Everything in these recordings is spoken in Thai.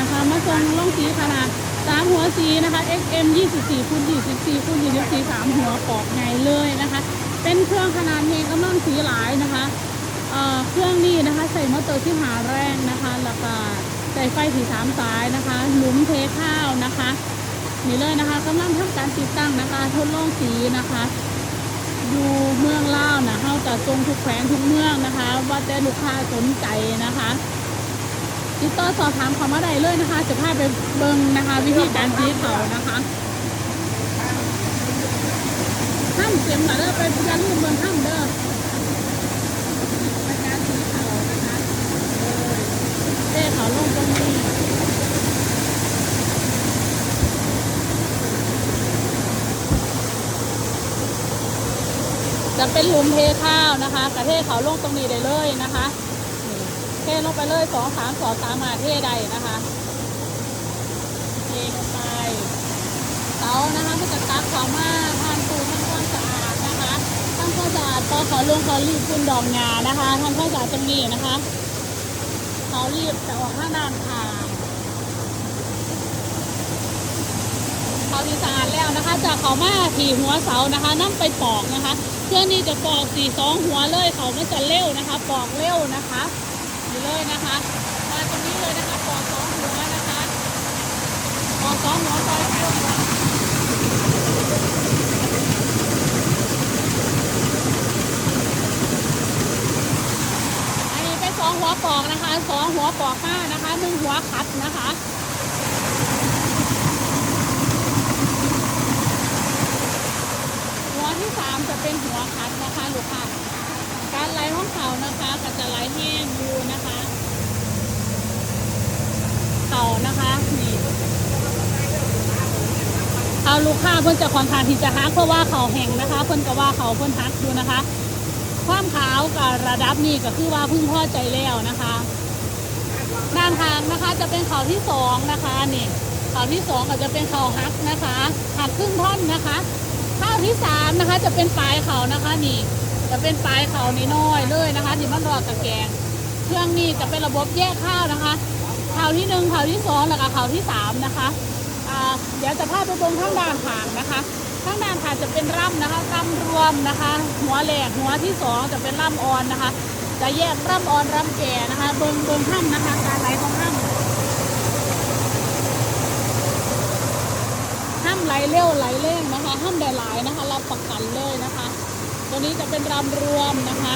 นะคะ มาส่งล่องสีขนาดสามหัวสีนะคะ XM 24คูณ24คูณ24สามหัวปอกไงเลยนะคะ เป็นเครื่องขนาดเมกำลังสีหลายนะคะเเครื่องนี้นะคะใส่มอเตอร์ที่หาแรงนะคะแล้วก็ใส่ไฟสีสามสายนะคะหลุมเทข้าวนะคะ นี่เลยนะคะกำลังทำการติดตั้งนะคะทดลองสีนะคะอยู่เมืองล่านะเข้าจะทรงทุกแขวงทุกเมืองนะคะ ว่าแต่ลูกค้าสนใจนะคะ ติดต่อสอบถามเขามาได้เลยนะคะจะพาไปเบิ่งนะคะ วิธีการสีเขานะคะห้ามเสียมหน่อยเด้อไปอย่าลืมเบิ่งห้ามเด้อการสีเขานะคะเออเต้เขาลงตรงนี้จะเป็นหลุมเทข้าวนะคะ กระเทเขาลงตรงนี้ได้เลยนะคะ ทลงไปเลยสองสามสองสามมาเทใดนะคะเทลงไปเตานะคะก็จะตักเขามาทานตูทำความสะอาดนะคะทำความสะอาดพอเขาลงเขารีบคุณดอกงานะคะทำความสะอาดตรงนี้นะคะเขารีบจะออกข้างด้านข้างเขาดีสะอาดแล้วนะคะ จากเขามาถีหัวเสานะคะนั่งไปปอกนะคะเครื่องนี้จะปอกสี่สองหัวเลยเขามันจะเร็วนะคะ ปอกเร็วนะคะ นี่เลยนะคะ มาตรงนี้เลยนะคะปอสองหัวนะคะปอสองหัวปอกสองหัวอันนี้เป็นสองหัวปอกนะคะสองหัวปอกมานะคะหนึ่งหัวขัดนะคะหัวที่สามจะเป็นหัวคัดนะคะลูกค้า การไหลของเขานะคะก็จะไหลแห้งอยู่นะคะเขานะคะนี่เอาลูกค้าเพิ่นจะคอนข้างที่จะฮักเพราะว่าเขาแห้งนะคะ เพิ่นก็ว่าเขาเพิ่นฮักอยู่นะคะ ความขาวกับระดับนี้ก็คือว่าพึ่งพอใจแล้วนะคะ ด้านทางนะคะจะเป็นเขาที่สองนะคะนี่เขาที่สองก็จะเป็นเขาฮักนะคะหักครึ่งท่อนนะคะข้าวที่สามนะคะจะเป็นปลายเขานะคะนี่ จะเป็นปลายเขานี่น้อยเลยนะคะที่มันรอดตะแกรงเครื่องนี้จะเป็นระบบแยกข้าวนะคะข้าวที่หนึ่งข้าวที่สองแล้วก็ข้าวที่สามนะคะเดี๋ยวจะพาไปตรงข้างด้านหางนะคะข้างด้านหางจะเป็นร่ำนะคะร่ำรวมนะคะ หัวแหลกหัวที่สองจะเป็นร่ำอ่อนนะคะ จะแยกร่ำอ่อนร่ำแก่นะคะ เบิงเบิงห้ำนะคะ การไหลของห้ำห้ำไหลเร็วไหลเร่งนะคะห้ำได้หลายนะคะ รับประกันเลยนะคะ ตัวนี้จะเป็นรำรวมนะคะ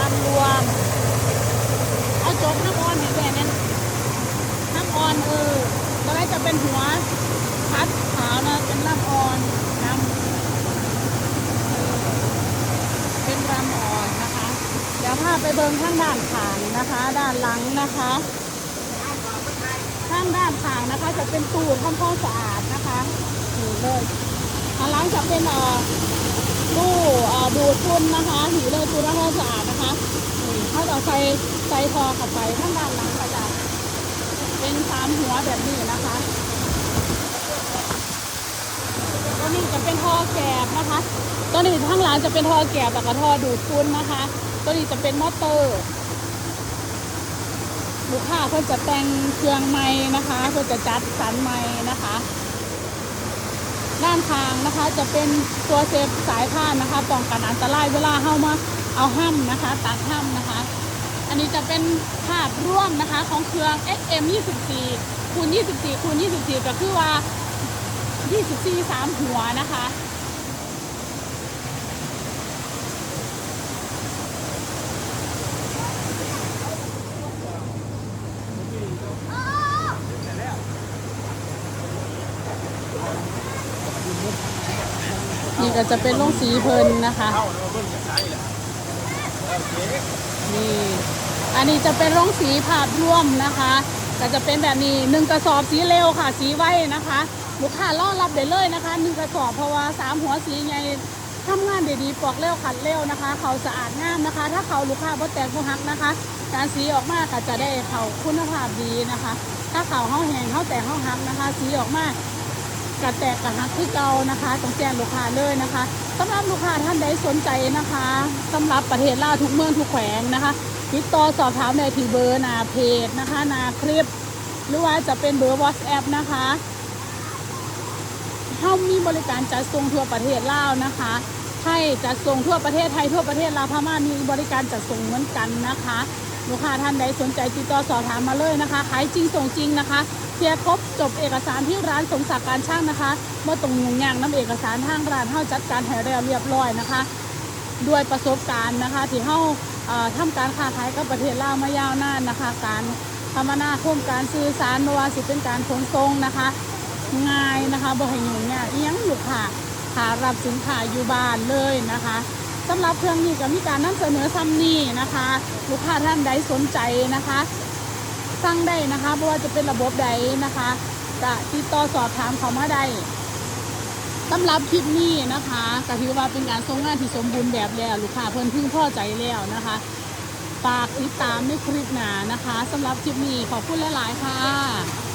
รำรวม เอาจบน้ำอ่อนให้แกเนี่ยน้ำอ่อนเออตัวแรกจะเป็นหัวพัดขาวนะเป็นน้ำอ่อนน้ำเป็นรำอ่อนนะคะ เดี๋ยวพาไปเบิงข้างด้านขางนะคะ ด้านหลังนะคะ ข้างด้านขางนะคะจะเป็นตู้ทำความสะอาด นะคะนี่เลยข้างหลังจะเป็นอ่อตู้อ่อดูดฝุ่นนะคะนี่เลยตู้ทำควาสะอาดนะคะเขาจะใส่ใส่คอเข้าไปข้างด้านหลังก็จะเป็นสามหัวแบบนี้นะคะตัวนี้จะเป็นท่อแกบนะคะตัวนี้ข้างหลังจะเป็นท่อแกบแล้วก็ท่อดูดฝุ่นนะคะ ตัวนี้จะเป็นมอเตอร์ ลูกค้าเพื่อจะแต่งเครื่องไม้นะคะ เพื่อจะจัดสรรไม้นะคะ ด้านทางนะคะ จะเป็นตัวเซฟสายผ้านนะคะป้องกันอันตรายเวลาเข้ามาเอาห้ำนะคะตัดห้ำนะคะ อันนี้จะเป็นภาพร่วมนะคะของเครื่อง XM 24คูณ24คูณ24 ก็คือว่า 24 3 หัวนะคะ นี่ก็จะเป็นลงสีเพลินนะคะ นี่ อันนี้จะเป็นร่องสีภาพร่วมนะคะ ก็จะเป็นแบบนี้หนึ่งกระสอบสีเร็วค่ะ สีไว้นะคะลูกค้ารอรับได้เลยนะคะหนึ่งกระสอบเพราะว่าสามหัวสีไงทำงานด้ดีปอกเร็วขัดเร็วนะคะ เขาสะอาดงามนะคะ ถ้าเขาลูกค้าบ่แตกบ่หักนะคะ การสีออกมาก็จะได้เขาคุณภาพดีนะคะ ถ้าเขาเฮาแห้งเฮาแตกเฮาหักนะคะ สีออกมา กระแตกกระหักที่เก่านะคะต้องแจ้งลูกค้าเลยนะคะสำหรับลูกค้าท่านใดสนใจนะคะสำหรับประเทศลาวทุกเมืองทุกแขวงนะคะ ติดต่อสอบถามได้ที่เบอร์นาเพจนะคะนาคลิป หรือว่าจะเป็นเบอร์ WhatsApp นะคะเฮามีบริการจัดส่งทั่วประเทศลาวนะคะไทยจัดส่งทั่วประเทศไทยทั่วประเทศลาวพม่ามีบริการจัดส่งเหมือนกันนะคะ ลูกค้าท่านใดสนใจติดต่อสอบถามมาเลยนะคะขายจริงส่งจริงนะคะเคลียร์ครบจบเอกสารที่ร้านสมศักดิ์การช่างนะคะเมื่อตรงยุ่งยากน้ำเอกสารทางร้านเฮาจัดการให้แล้วเรียบร้อยนะคะ ด้วยประสบการณ์นะคะที่เฮาเอ่อทำการค้าขายกับประเทศลาวมายาวนานนะคะ การคมนาคมการสื่อสารม่ว่าสิเป็นการขนส่งนะคะ ง่ายนะคะบ่ให้ยุ่งยากอียังอยู่ค่ะหารับสินค้าอยู่บ้านเลยนะคะ สำหรับเครื่องนี้ก็มีการนำเสนอซ้ำนี่นะคะ ลูกค้าท่านใดสนใจนะคะสั่งได้นะคะไม่ว่าจะเป็นระบบใดนะคะจะติดต่อสอบถามเขามาได้สำหรับคลิปนี้นะคะก็ถือว่าเป็นการส่งงานที่สมบูรณ์แบบแล้ว ลูกค้าเพิ่นพึ่งพอใจแล้วนะคะฝากติดตามในคลิปหน้านะคะสำหรับคลิปนี้ขอบคุณหลาย ๆ ค่ะ